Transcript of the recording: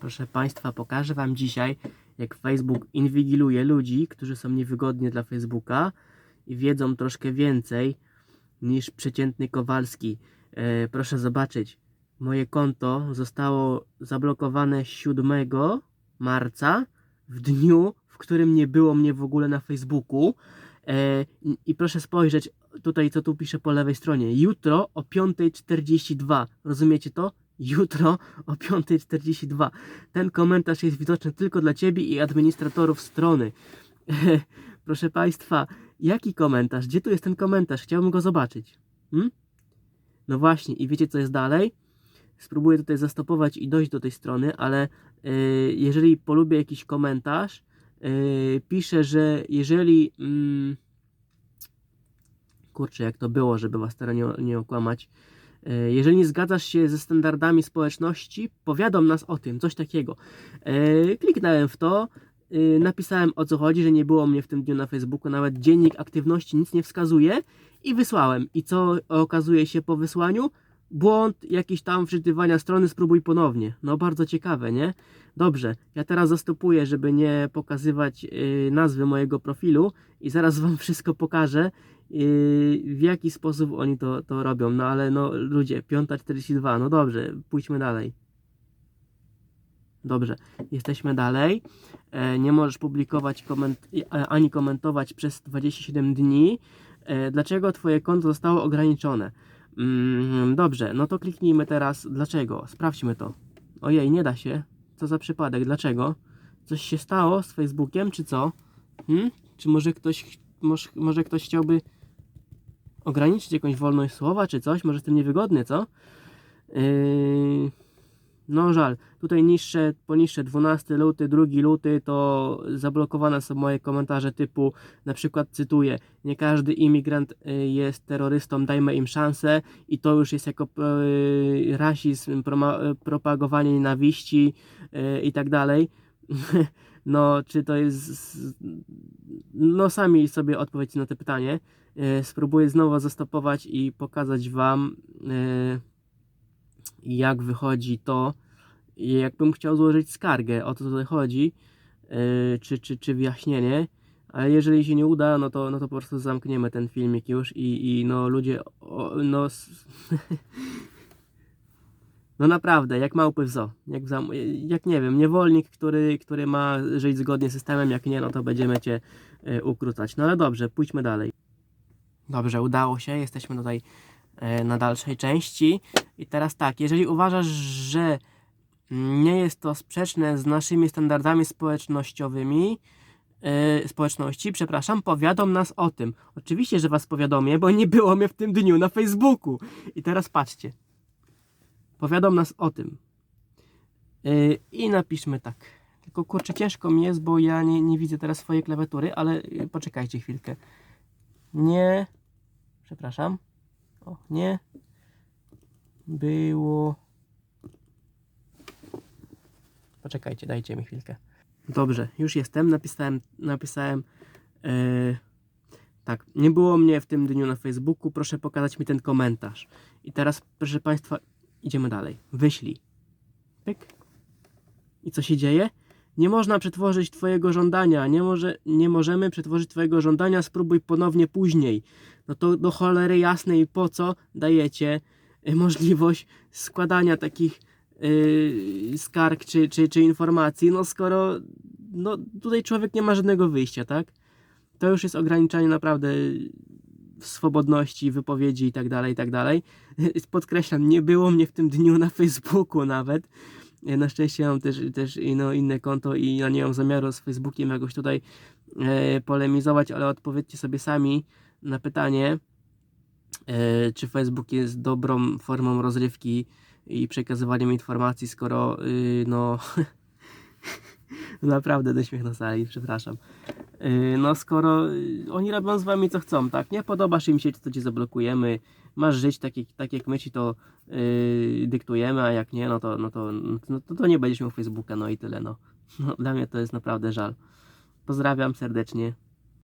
Proszę Państwa, pokażę Wam dzisiaj, jak Facebook inwigiluje ludzi, którzy są niewygodni dla Facebooka i wiedzą troszkę więcej niż przeciętny Kowalski. E, proszę zobaczyć, moje konto zostało zablokowane 7 marca, w dniu, w którym nie było mnie w ogóle na Facebooku. E, i- proszę spojrzeć tutaj, co tu pisze po lewej stronie. Jutro o 5.42. Rozumiecie to? Jutro o 5.42. Ten komentarz jest widoczny tylko dla Ciebie i administratorów strony. Proszę Państwa, jaki komentarz? Gdzie tu jest ten komentarz? Chciałbym go zobaczyć. Hmm? No właśnie, i wiecie co jest dalej? Spróbuję tutaj zastopować i dojść do tej strony, ale yy, jeżeli polubię jakiś komentarz, yy, piszę, że jeżeli. Mm, kurczę, jak to było, żeby Was teraz nie, nie okłamać. E, Jeżeli nie zgadzasz się ze standardami społeczności, powiadom nas o tym, coś takiego. E, Kliknąłem w to, e, napisałem o co chodzi, że nie było mnie w tym dniu na Facebooku, nawet dziennik aktywności nic nie wskazuje i wysłałem. I co okazuje się po wysłaniu? Błąd jakiś tam wczytywania strony, spróbuj ponownie. No bardzo ciekawe, nie? Dobrze, ja teraz zastopuję, żeby nie pokazywać e, nazwy mojego profilu i zaraz Wam wszystko pokażę, Yy, w jaki sposób oni to, to robią. No ale no ludzie, 5.42, no dobrze, pójdźmy dalej. Dobrze, jesteśmy dalej. E, nie możesz publikować koment e, ani komentować przez 27 dni. E, dlaczego Twoje konto zostało ograniczone? Mm, dobrze, no to kliknijmy teraz. Dlaczego? Sprawdźmy to. Ojej, nie da się. Co za przypadek? Dlaczego? Coś się stało z Facebookiem, czy co? Hmm? Czy może ktoś, może, może ktoś chciałby ograniczyć jakąś wolność słowa czy coś, może z tym niewygodnie, co? Yy, no żal, tutaj niższe, poniższe 12 luty, 2 luty to zablokowane są moje komentarze typu na przykład cytuję, nie każdy imigrant y, jest terrorystą, dajmy im szansę i to już jest jako y, rasizm, y, propagowanie nienawiści y, i tak dalej. No, czy to jest. No, sami sobie odpowiedzcie na to pytanie. E, Spróbuję znowu zastopować i pokazać Wam, jak wychodzi to. Jakbym chciał złożyć skargę, o to tutaj chodzi, e, czy, czy, czy wyjaśnienie. Ale jeżeli się nie uda, no to, no to po prostu zamkniemy ten filmik już i, i no ludzie, o, no, no naprawdę, jak małpy w zoo, jak, jak nie wiem, niewolnik, który, który ma żyć zgodnie z systemem, jak nie, no to będziemy Cię e, ukrócać. No ale dobrze, pójdźmy dalej. Dobrze, udało się, jesteśmy tutaj e, na dalszej części. I teraz tak, jeżeli uważasz, że nie jest to sprzeczne z naszymi standardami społecznościowymi, e, społeczności, przepraszam, powiadom nas o tym. Oczywiście, że Was powiadomię, bo nie było mnie w tym dniu na Facebooku. I teraz patrzcie. Powiadom nas o tym. E, I napiszmy tak. Tylko kurczę, ciężko mi jest, bo ja nie, nie widzę teraz swojej klawiatury, ale e, poczekajcie chwilkę. Nie. Przepraszam. O, nie. Było. Poczekajcie, dajcie mi chwilkę. Dobrze, już jestem. Napisałem, napisałem. e, tak, nie było mnie w tym dniu na Facebooku. Proszę pokazać mi ten komentarz. I teraz, proszę Państwa, idziemy dalej. Wyślij. Pyk. I co się dzieje? Nie można przetworzyć Twojego żądania. Nie, może, nie możemy przetworzyć Twojego żądania. Spróbuj ponownie później. No to do cholery jasnej, po co dajecie y, możliwość składania takich yy, skarg czy, czy, czy informacji, no skoro no, tutaj człowiek nie ma żadnego wyjścia, tak? To już jest ograniczanie naprawdę swobodności, wypowiedzi i tak dalej, i tak dalej. Podkreślam, nie było mnie w tym dniu na Facebooku nawet. Ja Na szczęście mam też, też no, inne konto i ja nie mam zamiaru z Facebookiem jakoś tutaj e, polemizować, ale odpowiedzcie sobie sami na pytanie, e, czy Facebook jest dobrą formą rozrywki i przekazywaniem informacji, skoro y, no naprawdę do śmiech na sali, przepraszam. Y, no skoro y, oni robią z wami co chcą, tak? Nie podobasz im się, to cię zablokujemy. Masz żyć tak, jak- tak jak my ci to y, dyktujemy, a jak nie, no to, no to, no to, to nie będziesz miał Facebooka, no i tyle, no. no. Dla mnie to jest naprawdę żal. Pozdrawiam serdecznie.